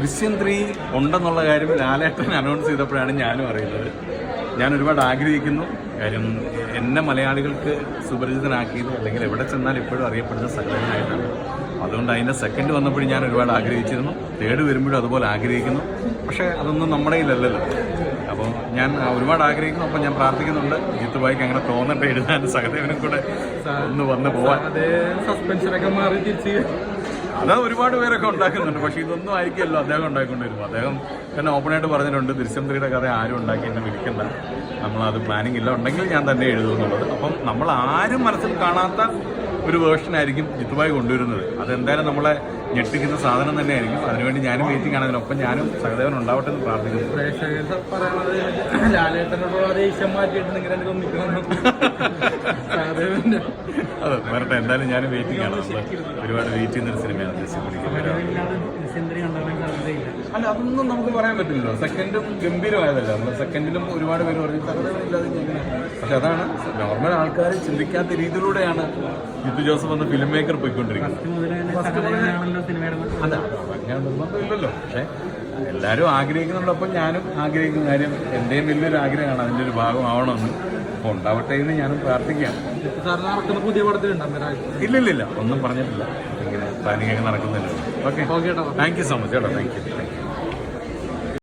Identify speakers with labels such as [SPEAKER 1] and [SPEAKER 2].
[SPEAKER 1] ദൃശ്യം ത്രീ ഉണ്ടെന്നുള്ള കാര്യം ലാലേട്ടൻ അനൗൺസ് ചെയ്തപ്പോഴാണ് ഞാനും അറിയുന്നത്. ഞാൻ ഒരുപാട് ആഗ്രഹിക്കുന്നു. കാര്യം എന്നെ മലയാളികൾക്ക് സുപരിചിതനാക്കിയത് അല്ലെങ്കിൽ എവിടെ ചെന്നാൽ ഇപ്പോഴും അറിയപ്പെടുന്ന സകലനായിട്ടാണ് അതുകൊണ്ട് അതിന്റെ സെക്കൻഡ് വന്നപ്പോഴും ഞാൻ ഒരുപാട് ആഗ്രഹിച്ചിരുന്നു. തേർഡ് വരുമ്പോഴും അതുപോലെ ആഗ്രഹിക്കുന്നു. പക്ഷേ അതൊന്നും നമ്മുടെ കയ്യിലല്ലല്ലോ. അപ്പോൾ ഞാൻ ഒരുപാട് ആഗ്രഹിക്കുന്നു. അപ്പോൾ ഞാൻ പ്രാർത്ഥിക്കുന്നുണ്ട്. ജിത്തു ബായിക്ക് അങ്ങനെ തോന്നട്ടെ എഴുതാൻ. സഹദേവനും കൂടെ ഒന്ന് വന്ന് പോവാൻ.
[SPEAKER 2] സസ്പെൻഷനൊക്കെ മാറി തിരിച്ച്.
[SPEAKER 1] അത് ഒരുപാട് പേരൊക്കെ ഉണ്ടാക്കുന്നുണ്ട്. പക്ഷെ ഇതൊന്നും ആയിരിക്കുമല്ലോ അദ്ദേഹം ഉണ്ടാക്കിക്കൊണ്ടിരുന്നു അദ്ദേഹം തന്നെ ഓപ്പണായിട്ട് പറഞ്ഞിട്ടുണ്ട് ദൃശ്യം ത്രീയുടെ കഥ ആരും ഉണ്ടാക്കി എന്നെ വിളിക്കണ്ട. നമ്മളത് പ്ലാനിങ് ഇല്ല. ഉണ്ടെങ്കിൽ ഞാൻ തന്നെ എഴുതുമെന്നുള്ളത്. അപ്പം നമ്മൾ ആരും മനസ്സിൽ കാണാത്ത ഒരു വേർഷൻ ആയിരിക്കും ജിത്തുബായി കൊണ്ടുവരുന്നത്. അതെന്തായാലും നമ്മളെ ഞെട്ടിക്കുന്ന സാധനം തന്നെയായിരിക്കും. അതിനുവേണ്ടി ഞാനും വെയിറ്റിംഗ് ആണ് അതിനൊപ്പം ഞാനും സഹദേവൻ ഉണ്ടാവട്ടെ എന്ന് പ്രാർത്ഥിക്കുന്നു.
[SPEAKER 2] പറയുന്നത് ലാലേട്ടനോട് ലാലേട്ടനോടുള്ള ദേഷ്യം മാറ്റിയിട്ട് എനിക്ക് കൊന്നിക്കണം
[SPEAKER 1] അതെ വരട്ടെ എന്തായാലും ഞാൻ വെയിറ്റിംഗ് ആണ് ഒരുപാട് വെയിറ്റ് ചെയ്യുന്ന ഒരു സിനിമയാണ്. അല്ല അതൊന്നും നമുക്ക് പറയാൻ പറ്റില്ലല്ലോ. സെക്കൻഡും ഗംഭീരമായതല്ല? നമ്മൾ സെക്കൻഡിലും ഒരുപാട് പേര് പറഞ്ഞു തകർന്നില്ലാതെ പക്ഷെ അതാണ് നോർമൽ ആൾക്കാർ ചിന്തിക്കാത്ത രീതിയിലൂടെയാണ് ജിത്തു ജോസഫ് എന്ന ഫിലിം മേക്കർ പോയിക്കൊണ്ടിരിക്കുന്നത്. അല്ല അങ്ങനെ നിർബന്ധമില്ലല്ലോ പക്ഷെ എല്ലാവരും ആഗ്രഹിക്കുന്നുണ്ടപ്പം ഞാനും ആഗ്രഹിക്കുന്ന കാര്യം എന്റെയും വലിയൊരു ആഗ്രഹമാണ് അതിന്റെ ഒരു ഭാഗമാവണമെന്ന്. അപ്പോൾ ഉണ്ടാവട്ടെ എന്ന് ഞാനും
[SPEAKER 2] പ്രാർത്ഥിക്കാം പുതിയ
[SPEAKER 1] ഇല്ലില്ലില്ല ഒന്നും പറഞ്ഞിട്ടില്ല. ഇങ്ങനെ പ്ലാനിങ് ഒക്കെ നടക്കുന്നില്ല okay. Thank you so much കേട്ടോ താങ്ക് യു